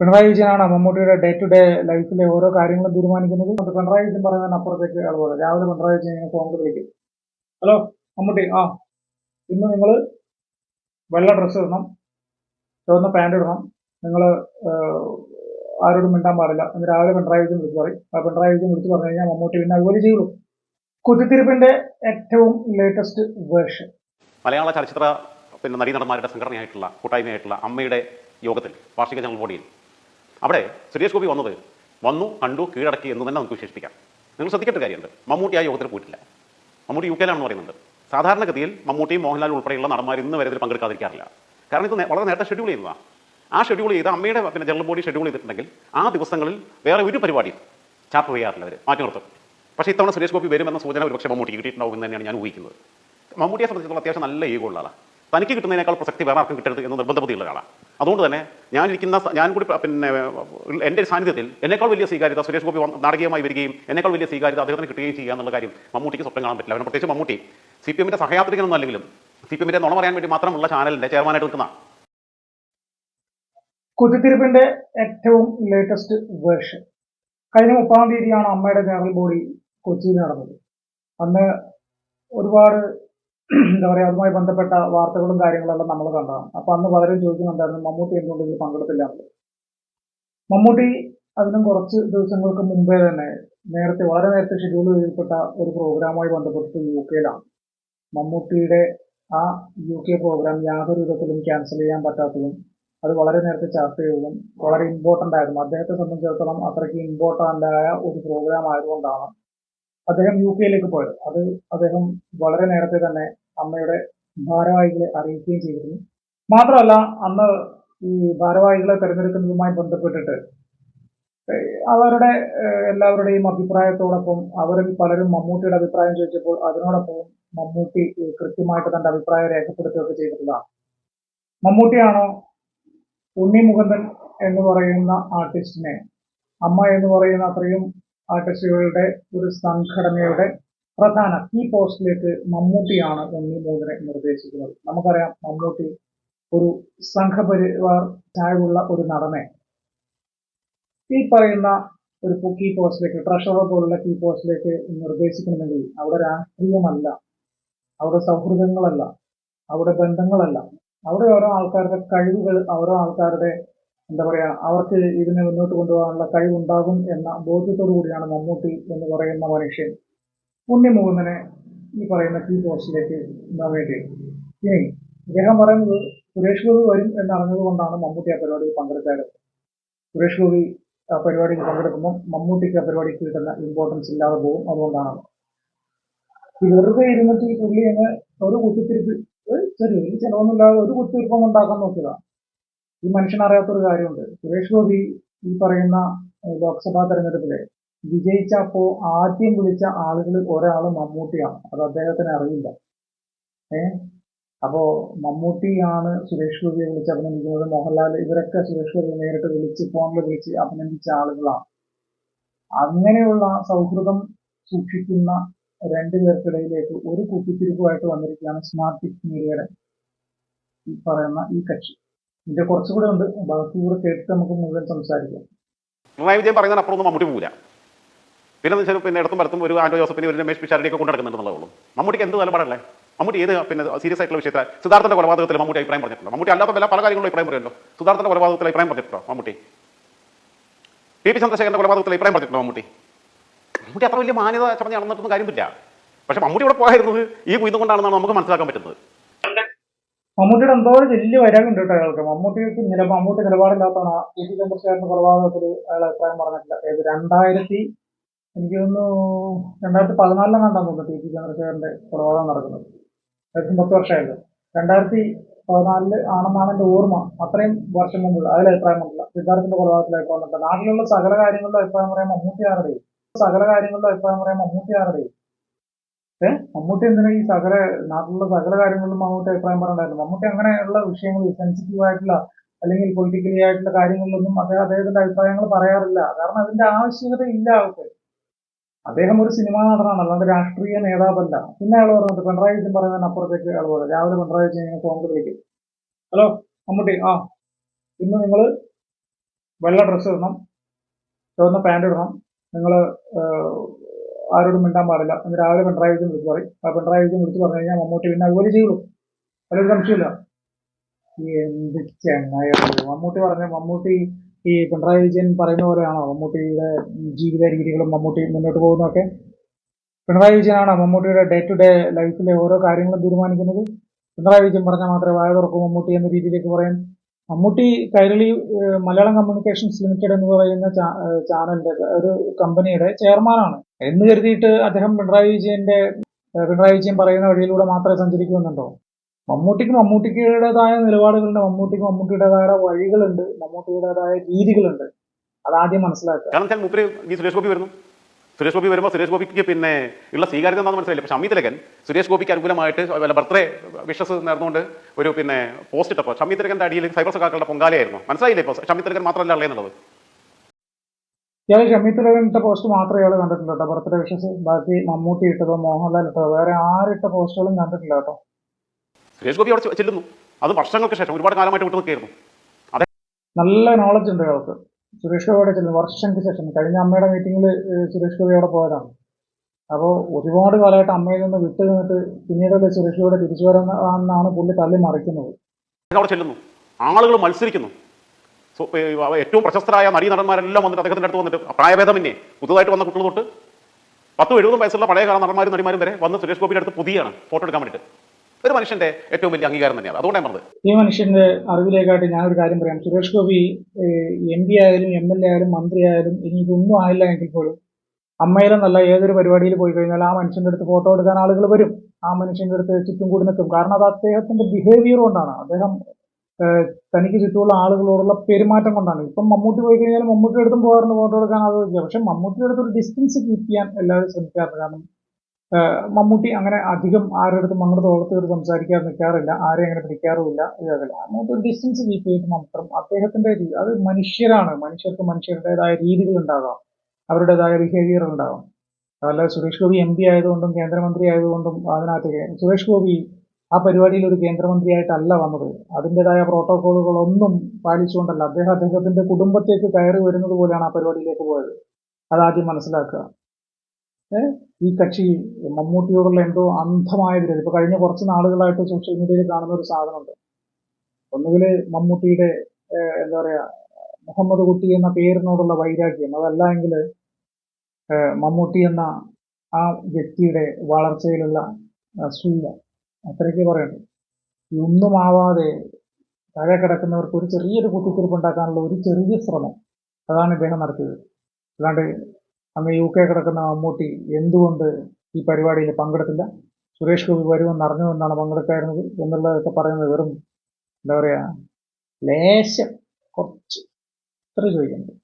പിണറായി വിജയനാണ് മമ്മൂട്ടിയുടെ day to day ലൈഫിലെ ഓരോ കാര്യങ്ങളും തീരുമാനിക്കുന്നത്. അത് പിണറായി വിജയൻ പറയുന്നതിന് അപ്പുറത്തേക്ക് അതുപോലെ രാവിലെ പിണറായി വിജയൻ ഫോണിൽ വിളിക്കും. ഹലോ മമ്മൂട്ടി ആ ഇന്ന് നിങ്ങൾ വെള്ള ഡ്രസ്സ് ഇടണം ചുവന്ന പാന്റ് ഇടണം. നിങ്ങൾ ആരോടും മിണ്ടാൻ പാടില്ല. എന്ന് രാവിലെ പിണറായി വിജയൻ വിളിച്ച് പറയും. ആ പിണറായി വിജയൻ വിളിച്ച് പറഞ്ഞു കഴിഞ്ഞാൽ മമ്മൂട്ടി പിന്നെ അതുപോലെ ചെയ്യുള്ളൂ. കുത്തിത്തിരിപ്പിന്റെ ഏറ്റവും ലേറ്റസ്റ്റ് വേർഷൻ മലയാള ചലച്ചിത്ര പിന്നെ നടീനടന്മാരുടെ സംഘടനയായിട്ടുള്ള കൂട്ടായ്മയായിട്ടുള്ള അമ്മയുടെ യോഗത്തിൽ വാർഷിക ജനറൽ ബോഡിയിൽ അവിടെ സുരേഷ് ഗോപി വന്നത് വന്നു കണ്ടു കീഴടക്കി എന്ന് തന്നെ നമുക്ക് വിശേഷിപ്പിക്കാം. നിങ്ങൾ ശ്രദ്ധിക്കേണ്ട കാര്യമുണ്ട്. മമ്മൂട്ടി ആ യോഗത്തിൽ പോയിട്ടില്ല. മമ്മൂട്ടി യു കെയിലാണെന്ന് പറയുന്നുണ്ട്. സാധാരണഗതിയിൽ മമ്മൂട്ടിയും മോഹൻലാൽ ഉൾപ്പെടെയുള്ള നടന്മാർ ഇന്ന് വരെ ഇതിൽ പങ്കെടുക്കാതിരിക്കാറില്ല. കാരണം ഇത് വളരെ നേരത്തെ ഷെഡ്യൂൾ ചെയ്യുന്നതാണ് ആ ഷെഡ്യൂൾ ചെയ്ത് അമ്മയുടെ പിന്നെ ജനറൽ ബോഡി ഷെഡ്യൂൾ ചെയ്തിട്ടുണ്ടെങ്കിൽ ആ ദിവസങ്ങളിൽ വേറെ ഒരു പരിപാടിയും ചാർട്ട് ചെയ്യാറില്ല അവർ മാറ്റി നിർത്തും. പക്ഷേ ഇത്തവണ സുരേഷ് ഗോപി വരുമെന്ന സൂചന ഒരുപക്ഷെ മമ്മൂട്ടി കിട്ടിയിട്ടുണ്ടാവും എന്ന് തന്നെയാണ് ഞാൻ ഊഹിക്കുന്നത്. മമ്മൂട്ടിയെ സംബന്ധിച്ചിടത്തോളം അത്യാവശ്യം നല്ല ഈഗോ ഉള്ള ആളാണ് തനിക്ക് കിട്ടുന്നതിനേക്കാൾ പ്രസക്തി വേറെ ആർക്കും കിട്ടരുത് എന്ന് നിർബന്ധബുദ്ധിയുള്ള ആളാണ് അതുകൊണ്ട് തന്നെ ഞാനിരിക്കുന്ന ഞാൻ കൂടി പിന്നെ എന്റെ സാന്നിധ്യത്തിൽ എന്നേക്കാൾ വലിയ സ്വീകാര്യത സുരേഷ് ഗോപി നാടകീയമായി വരികയും എന്നേക്കാൾ വലിയ സ്വീകാര്യത അദ്ദേഹത്തിന് കിട്ടുകയും ചെയ്യുക എന്നുള്ള കാര്യം മമ്മൂട്ടിക്ക് സ്വപ്നം കാണാൻ പറ്റില്ല. അവനെ പ്രത്യേകിച്ച് മമ്മൂട്ടി സി പി എമ്മിന്റെ സഹയാത്രികനൊന്നും അല്ലെങ്കിലും സി പി എമ്മിന്റെ നുണ പറയാൻ വേണ്ടി മാത്രമുള്ള ചാനലിന്റെ ചെയർമാനായിട്ട് നിൽക്കുന്ന കുത്തിത്തിരിപ്പിന്റെ ഏറ്റവും ലേറ്റസ്റ്റ് വേർഷൻ കഴിഞ്ഞ മുപ്പതാം തീയതിയാണ് അമ്മയുടെ ജനറൽ ബോഡി കൊച്ചിയിൽ നടന്നത്. അന്ന് ഒരുപാട് എന്താ പറയാ അതുമായി ബന്ധപ്പെട്ട വാർത്തകളും കാര്യങ്ങളെല്ലാം നമ്മൾ കണ്ടതാണ്. അപ്പൊ അന്ന് വളരെ ചോദിക്കുന്നുണ്ടായിരുന്നു മമ്മൂട്ടി എന്തുകൊണ്ട് ഇതിൽ പങ്കെടുത്തില്ല? മമ്മൂട്ടി അതിനും കുറച്ച് ദിവസങ്ങൾക്ക് മുമ്പേ തന്നെ നേരത്തെ വളരെ നേരത്തെ ഷെഡ്യൂൾ ചെയ്യപ്പെട്ട ഒരു പ്രോഗ്രാമുമായി ബന്ധപ്പെട്ടിട്ട് യു കെയിലാണ്. മമ്മൂട്ടിയുടെ ആ യു കെ പ്രോഗ്രാം യാതൊരു വിധത്തിലും ക്യാൻസൽ ചെയ്യാൻ പറ്റാത്തതും അത് വളരെ നേരത്തെ ചർച്ച ചെയ്തതും വളരെ ഇമ്പോർട്ടന്റ് ആയിരുന്നു. അദ്ദേഹത്തെ സംബന്ധിച്ചിടത്തോളം അത്രയ്ക്ക് ഇമ്പോർട്ടന്റ് ആയ ഒരു പ്രോഗ്രാം ആയതുകൊണ്ടാണ് അദ്ദേഹം യു കെയിലേക്ക് പോയത്. അത് അദ്ദേഹം വളരെ നേരത്തെ തന്നെ അമ്മയുടെ ഭാരവാഹികളെ അറിയിക്കുകയും ചെയ്തിരുന്നു. മാത്രമല്ല അന്ന് ഈ ഭാരവാഹികളെ തെരഞ്ഞെടുക്കുന്നതുമായി ബന്ധപ്പെട്ടിട്ട് അവരുടെ എല്ലാവരുടെയും അഭിപ്രായത്തോടൊപ്പം അവരിൽ പലരും മമ്മൂട്ടിയുടെ അഭിപ്രായം ചോദിച്ചപ്പോൾ അതിനോടൊപ്പം മമ്മൂട്ടി കൃത്യമായിട്ട് തന്റെ അഭിപ്രായം രേഖപ്പെടുത്തുകയൊക്കെ ചെയ്തിട്ടുള്ളതാണ്. മമ്മൂട്ടിയാണോ ഉണ്ണി മുകുന്ദൻ എന്ന് പറയുന്ന ആർട്ടിസ്റ്റിനെ അമ്മ എന്ന് പറയുന്ന അത്രയും ആർട്ടിസ്റ്റുകളുടെ ഒരു സംഘടനയുടെ പ്രധാന കീ പോസ്റ്റിലേക്ക് മമ്മൂട്ടിയാണ് ഉണ്ണി മൂന്നിനെ നിർദ്ദേശിക്കുന്നത്. നമുക്കറിയാം മമ്മൂട്ടി ഒരു സംഘപരിവാർ ചായവുള്ള ഒരു നടനെ. ഈ പറയുന്ന ഒരു കീ പോസ്റ്റിലേക്ക് ട്രഷറർ പോലുള്ള കീ പോസ്റ്റിലേക്ക് നിർദ്ദേശിക്കണമെങ്കിൽ അവിടെ രാഷ്ട്രീയമല്ല അവിടെ സൗഹൃദങ്ങളല്ല അവിടെ ബന്ധങ്ങളല്ല. അവിടെ ഓരോ ആൾക്കാരുടെ കഴിവുകൾ ഓരോ ആൾക്കാരുടെ എന്താ പറയാ അവർക്ക് ഇതിനെ മുന്നോട്ട് കൊണ്ടുപോകാനുള്ള കഴിവുണ്ടാകും എന്ന ബോധ്യത്തോടു കൂടിയാണ് മമ്മൂട്ടി എന്ന് പറയുന്ന മനുഷ്യൻ ഉണ്ണി മുകുന്ദനെ ഈ പറയുന്ന ടീ പോസ്റ്റിലേക്ക് നോമിനേറ്റ് ഇനി ഇദ്ദേഹം പറയുന്നത് സുരേഷ് ഗോപി വരും എന്നറിഞ്ഞത് കൊണ്ടാണ് മമ്മൂട്ടി ആ പരിപാടിയിൽ പങ്കെടുക്കാറ് സുരേഷ് ഗോപി ആ പരിപാടിയിൽ പങ്കെടുക്കുമ്പോൾ മമ്മൂട്ടിക്ക് ആ പരിപാടിക്ക് കിട്ടുന്ന ഇമ്പോർട്ടൻസ് ഇല്ലാതെ പോകും അതുകൊണ്ടാണ്. ഈ വെറുതെ ഇരുന്നിട്ട് ഈ പുള്ളി അങ്ങ് ഒരു കുത്തിത്തിരിപ്പ് ചെറിയ ചെലവൊന്നുമില്ലാതെ ഒരു കുത്തിരിപ്പം ഉണ്ടാക്കാൻ നോക്കിയതാ. ഈ മനുഷ്യൻ അറിയാത്തൊരു കാര്യമുണ്ട്. സുരേഷ് ഗോപി ഈ പറയുന്ന ലോക്സഭാ തെരഞ്ഞെടുപ്പിൽ വിജയിച്ചപ്പോ ആദ്യം വിളിച്ച ആളുകളിൽ ഒരാൾ മമ്മൂട്ടിയാണ്. അത് അദ്ദേഹത്തിന് അറിയില്ല. ഏ? അപ്പോ മമ്മൂട്ടിയാണ് സുരേഷ് ഗോപിയെ വിളിച്ച് അഭിനന്ദിക്കുന്നത്. മോഹൻലാൽ ഇവരൊക്കെ സുരേഷ് ഗോപിയെ നേരിട്ട് വിളിച്ച് ഫോണിൽ വിളിച്ച് അഭിനന്ദിച്ച ആളുകളാണ്. അങ്ങനെയുള്ള സൗഹൃദം സൂക്ഷിക്കുന്ന രണ്ടു പേർക്കിടയിലേക്ക് ഒരു കുത്തിത്തിരിപ്പുമായിട്ട് വന്നിരിക്കുകയാണ് സ്മാർട്ട് ടിക്സ് മീഡിയയുടെ ഈ പറയുന്ന ഈ കക്ഷി. ഇതിന്റെ കുറച്ചുകൂടെ ഉണ്ട്. ബാക്കി കൂടെ കേട്ട് നമുക്ക് മുഴുവൻ സംസാരിക്കാം. പിണറായി വിജയൻ പറയുന്നതിന് അപ്പുറം ഒന്നും മമ്മൂട്ടി പോകില്ല പിന്നെ വെച്ചാൽ പിന്നെ ഇടത്തും പരത്തും ഒരു ആൻഡോ ജോസഫിനെ ഒരു രമേശ് പിഷാരടിയൊക്കെ കൊണ്ടു നടക്കുന്നുണ്ടെന്നുള്ളൂ മമ്മൂട്ടിക്ക് എന്ത് നിലപാടല്ലേ? മമ്മൂട്ടി ഏത് പിന്നെ സീരിയസ് ആയിട്ടുള്ള വിഷയത്തിൽ സിദ്ധാർത്ഥന്റെ കൊലപാതകത്തിൽ മമ്മൂട്ടി അഭിപ്രായം പറഞ്ഞിട്ടുണ്ടോ? മമ്മൂട്ടി അല്ലാത്ത പല പല കാര്യങ്ങളും അഭിപ്രായം പറയുമല്ലോ സിദ്ധാർത്ഥന്റെ കൊലപാതകത്തിൽ അഭിപ്രായം പറഞ്ഞിട്ടുണ്ടോ മമ്മൂട്ടി? ടി പി ചന്ദ്രശേഖരന്റെ കൊലപാതകത്തിൽ അഭിപ്രായം പറഞ്ഞിട്ടുണ്ടോ മമ്മൂട്ടി? മമ്മൂട്ടി അത്ര വലിയ മാന്യത ചമഞ്ഞ് നടന്നിട്ടൊന്നും കാര്യമില്ല. പക്ഷെ മമ്മൂട്ടി ഇവിടെ പോയിരുന്നത് ഈ കുയിന്നുകൊണ്ടാണെന്നാണ് നമുക്ക് മനസ്സിലാക്കാൻ പറ്റുന്നത്. മമ്മൂട്ടിയുടെ എന്തോ ഒരു വലിയ വൈരാഗ്യം ഉണ്ട് കേട്ടോ അയാൾക്ക്. മമ്മൂട്ടിക്ക് നില മമ്മൂട്ടി നിലപാടില്ലാത്തതാണ്. ടി സി ചന്ദ്രശേഖരന്റെ കൊലപാതകത്തിൽ അയാൾ അഭിപ്രായം പറഞ്ഞിട്ടില്ല. ഏത് രണ്ടായിരത്തി എനിക്ക് തോന്നുന്നു രണ്ടായിരത്തി പതിനാലിലാണ് കണ്ടാന്ന് തോന്നുന്നു ടി സി ചന്ദ്രശേഖരന്റെ കൊലപാതകം നടക്കുന്നത്. ഏകദേശം പത്ത് വർഷമായത് രണ്ടായിരത്തി പതിനാലിൽ ആണെന്നാണ് എന്റെ ഓർമ്മ. അത്രയും വർഷം മുമ്പുള്ള അതിൽ അഭിപ്രായം പറഞ്ഞില്ല സിദ്ധാർത്ഥിന്റെ കൊലപാതകത്തിൽ അഭിപ്രായം പറഞ്ഞില്ല നാട്ടിലുള്ള സകല കാര്യങ്ങളിലും അഭിപ്രായം പറയാൻ മമ്മൂട്ടി ആരുടെയും? സകല കാര്യങ്ങളിലും അഭിപ്രായം പറയാൻ മമ്മൂട്ടി ആരുടെയും? ഏ? മമ്മൂട്ടി എന്തിനാ ഈ സകല നാട്ടിലുള്ള സകല കാര്യങ്ങളിലും മമ്മൂട്ടി അഭിപ്രായം പറയണ്ടായിരുന്നു മമ്മൂട്ടി അങ്ങനെയുള്ള വിഷയങ്ങൾ സെൻസിറ്റീവ് ആയിട്ടുള്ള അല്ലെങ്കിൽ പൊളിറ്റിക്കലി ആയിട്ടുള്ള കാര്യങ്ങളിലൊന്നും അദ്ദേഹം അദ്ദേഹത്തിന്റെ അഭിപ്രായങ്ങൾ പറയാറില്ല. കാരണം അതിന്റെ ആവശ്യകത ഇല്ല ആൾക്ക്. അദ്ദേഹം ഒരു സിനിമാ നടനാണ് അല്ലാണ്ട് രാഷ്ട്രീയ നേതാവല്ല. പിന്നെ അയാൾ പറഞ്ഞത് പിണറായി വിജയൻ പറയുന്നതിന് അപ്പുറത്തേക്ക് അയാൾ പറഞ്ഞു രാവിലെ പിണറായി വിജയൻ ഞങ്ങൾ ഫോണിൽ വിളിക്കും. ഹലോ മമ്മൂട്ടി ആ. ഇന്ന് നിങ്ങൾ വെള്ള ഡ്രസ്സ് ഇടണം ചുവന്ന പാന്റ് ഇടണം. നിങ്ങൾ ആരോടും മിണ്ടാൻ പാടില്ല. എന്ന് രാവിലെ പിണറായി വിജയൻ വിളിച്ച് പറയും. ആ പിണറായി വിജയൻ വിളിച്ച് പറഞ്ഞു കഴിഞ്ഞാൽ മമ്മൂട്ടി പിന്നെ അതുപോലെ ചെയ്യുള്ളൂ അതിലൊരു സംശയമില്ല എന്ത് ചെങ്ങായ മമ്മൂട്ടി പറഞ്ഞ മമ്മൂട്ടി ഈ പിണറായി വിജയൻ പറയുന്ന പോലെയാണോ? മമ്മൂട്ടിയുടെ ജീവിത രീതികളും മമ്മൂട്ടി മുന്നോട്ട് പോകുന്നതൊക്കെ? പിണറായി വിജയനാണോ മമ്മൂട്ടിയുടെ ഡേ ടു ഡേ ലൈഫിലെ ഓരോ കാര്യങ്ങളും തീരുമാനിക്കുന്നത്? പിണറായി വിജയൻ പറഞ്ഞാൽ മാത്രമേ വായ തുറക്കൂ മമ്മൂട്ടി എന്ന രീതിയിലേക്ക് പറയാൻ. മമ്മൂട്ടി കൈരളി മലയാളം കമ്മ്യൂണിക്കേഷൻസ് ലിമിറ്റഡ് എന്ന് പറയുന്ന ചാനലിന്റെ ഒരു കമ്പനിയുടെ ചെയർമാനാണ്. എന്ന് കരുതിയിട്ട് അദ്ദേഹം പിണറായി വിജയന്റെ പിണറായി വിജയൻ പറയുന്ന വഴിയിലൂടെ മാത്രമേ സഞ്ചരിക്കുന്നുണ്ടോ? മമ്മൂട്ടിക്ക് മമ്മൂട്ടിക്കുടേതായ നിലപാടുകളുണ്ട്. മമ്മൂട്ടിക്ക് മമ്മൂട്ടിയുടേതായ വഴികളുണ്ട്. മമ്മൂട്ടിയുടേതായ രീതികളുണ്ട്. അതാദ്യം മനസ്സിലാക്കുക. വരുന്നു. സുരേഷ് ഗോപി വരുമ്പോൾ സുരേഷ് ഗോപിക്ക് പിന്നെ ഉള്ള സ്വീകാര്യത എന്താണെന്ന് മനസ്സിലായില്ല. പക്ഷെ തിലകൻ സുരേഷ് ഗോപിക്ക് അനുകൂലമായിട്ട് വല്ല ബർത്ത്ഡേ വിഷസ് നേർന്നുകൊണ്ട് ഒരു പിന്നെ പോസ്റ്റ് ഇട്ടപ്പോൾ ഷമി തിലകന്റെ അടിയിൽ സൈബർ സഖാക്കളുടെ പൊങ്കാലയായിരുന്നു. മനസ്സിലായില്ലേ ഇപ്പോൾ ഷമി തിലകൻ മാത്രമല്ല ഉള്ളത് എന്നുള്ളത്. ഇയാൾ ഷമീത്തുലകന്റെ പോസ്റ്റ് മാത്രമേ ഇയാൾ കണ്ടിട്ടുള്ളൂ കേട്ടോ. ബർത്ത്ഡേ വിഷസ് ബാക്കി മമ്മൂട്ടി ഇട്ടതോ മോഹൻലാൽ ഇട്ടതോ വേറെ ആരിട്ട പോസ്റ്റുകളും കണ്ടിട്ടില്ല കേട്ടോ. സുരേഷ് ഗോപി അവിടെ ചെല്ലുന്നു. അത് വർഷങ്ങൾക്ക് ശേഷം ഒരുപാട് കാലമായിട്ട് വിട്ടു നിൽക്കുകയായിരുന്നു. നല്ല നോളജ് ഉണ്ട് അയാൾക്ക് സുരേഷ് ഗോപിയുടെ ചെല്ലുന്നത് വർഷങ്ങൾക്ക് ശേഷം കഴിഞ്ഞ അമ്മയുടെ മീറ്റിംഗിൽ സുരേഷ് ഗോപി അവിടെ പോയതാണ്. അപ്പോൾ ഒരുപാട് കാലമായിട്ട് അമ്മയിൽ നിന്ന് വിട്ടു നിന്നിട്ട് പിന്നീടല്ലേ സുരേഷ് ഗോപിയുടെ തിരിച്ചു വരാമെന്നാണ് പുള്ളി തള്ളി മറിക്കുന്നത്. അവിടെ ചെല്ലുന്നു. ആളുകൾ മത്സരിക്കുന്നു. ഏറ്റവും പ്രശസ്തരായ നടീനടന്മാരെല്ലാം വന്നിട്ട് അദ്ദേഹത്തിന്റെ അടുത്ത് വന്നിട്ട് പ്രായഭേദമന്യേ പുതുതായിട്ട് വന്ന കുട്ടികൾ തൊട്ട് പത്തും എഴുപതും വയസ്സുള്ള പഴയ കാല നടന്മാരും നടിമാരും വരെ വന്ന് സുരേഷ് ഗോപിയുടെ അടുത്ത് പുതിയാണ് ഫോട്ടോ എടുക്കാൻ വേണ്ടിയിട്ട്. ഒരു മനുഷ്യന്റെ ഏറ്റവും വലിയ അംഗീകാരം തന്നെയാണ് അതുകൊണ്ടാണ് ഞാൻ പറഞ്ഞത്. ഈ മനുഷ്യന്റെ അറിവിലേക്കായിട്ട് ഞാനൊരു കാര്യം പറയാം. സുരേഷ് ഗോപി എം പി ആയാലും എം എൽ എ ആയാലും മന്ത്രി ആയാലും ഇനി ആയില്ല എങ്കിൽ പോലും അമ്മയിലെന്നല്ല ഏതൊരു പരിപാടിയിൽ പോയി കഴിഞ്ഞാൽ ആ മനുഷ്യന്റെ അടുത്ത് ഫോട്ടോ എടുക്കാൻ ആളുകൾ വരും. ആ മനുഷ്യന്റെ അടുത്ത് ചുറ്റും കൂടി നിൽക്കും. കാരണം അത് അദ്ദേഹത്തിന്റെ ബിഹേവിയർ കൊണ്ടാണ്. അദ്ദേഹം തനിക്ക് ചുറ്റുമുള്ള ആളുകളോടുള്ള പെരുമാറ്റം കൊണ്ടാണ്. ഇപ്പം മമ്മൂട്ടി പോയി കഴിഞ്ഞാൽ മമ്മൂട്ടിയുടെ അടുത്തും പോകാറുണ്ട് ഫോട്ടോ എടുക്കാൻ ആളുകൾ പക്ഷെ മമ്മൂട്ടിയുടെ അടുത്ത് ഒരു ഡിസ്റ്റൻസ് കീപ്പ് ചെയ്യാൻ എല്ലാവരും ശ്രമിക്കാറുണ്ട്. കാരണം മമ്മൂട്ടി അങ്ങനെ അധികം ആരുടെ അടുത്ത് അങ്ങോട്ട് തോളത്ത് കയറി സംസാരിക്കാൻ നിൽക്കാറില്ല ആരെയും അങ്ങനെ പിടിക്കാറുമില്ല ഇതല്ല. അങ്ങോട്ട് ഒരു ഡിസ്റ്റൻസ് കീപ്പ് ചെയ്ത് മാത്രം അദ്ദേഹത്തിന്റെ അത് മനുഷ്യരാണ്. മനുഷ്യർക്ക് മനുഷ്യരുടേതായ രീതികൾ ഉണ്ടാകാം. അവരുടേതായ ബിഹേവിയർ ഉണ്ടാകാം. അതല്ല സുരേഷ് ഗോപി എം പി ആയതുകൊണ്ടും കേന്ദ്രമന്ത്രി ആയതുകൊണ്ടും അതിനകത്ത് സുരേഷ് ഗോപി ആ പരിപാടിയിൽ ഒരു കേന്ദ്രമന്ത്രിയായിട്ടല്ല വന്നത്. അതിന്റെതായ പ്രോട്ടോകോളുകളൊന്നും പാലിച്ചുകൊണ്ടല്ല. അദ്ദേഹം അദ്ദേഹത്തിന്റെ കുടുംബത്തേക്ക് കയറി വരുന്നത് പോലെയാണ് ആ പരിപാടിയിലേക്ക് പോയത്. അതാദ്യം മനസ്സിലാക്കുക? ഈ കക്ഷി മമ്മൂട്ടിയോടുള്ള എന്തോ അന്ധമായ വിരോധം ഇപ്പൊ കഴിഞ്ഞ കുറച്ച് നാളുകളായിട്ട് സോഷ്യൽ മീഡിയയിൽ കാണുന്ന ഒരു സാധനമുണ്ട്. ഒന്നുകിൽ മമ്മൂട്ടിയുടെ എന്താ പറയാ മുഹമ്മദ് കുട്ടി എന്ന പേരിനോടുള്ള വൈരാഗ്യം അതല്ല എങ്കിൽ മമ്മൂട്ടി എന്ന ആ വ്യക്തിയുടെ വളർച്ചയിലുള്ള അസൂയ അത്രയ്ക്ക് പറയുന്നത്. ഒന്നുമാവാതെ താഴെ കിടക്കുന്നവർക്ക് ഒരു ചെറിയൊരു കുത്തിത്തിരിപ്പ് ഉണ്ടാക്കാനുള്ള ഒരു ചെറിയ ശ്രമം അതാണ് ഇദ്ദേഹം നടത്തിയത്. അല്ലാണ്ട് അന്ന് യു കെ കിടക്കുന്ന മമ്മൂട്ടി എന്തുകൊണ്ട് ഈ പരിപാടിയിൽ പങ്കെടുത്തില്ല? സുരേഷ് ഗോപി വരുമെന്ന് അറിഞ്ഞുകൊണ്ടാണ് പങ്കെടുക്കായിരുന്നത് എന്നുള്ളതൊക്കെ പറയുന്നത് വെറും എന്താ പറയുക ലേശം കുറച്ച് ഇത്ര ചോദിക്കുന്നത്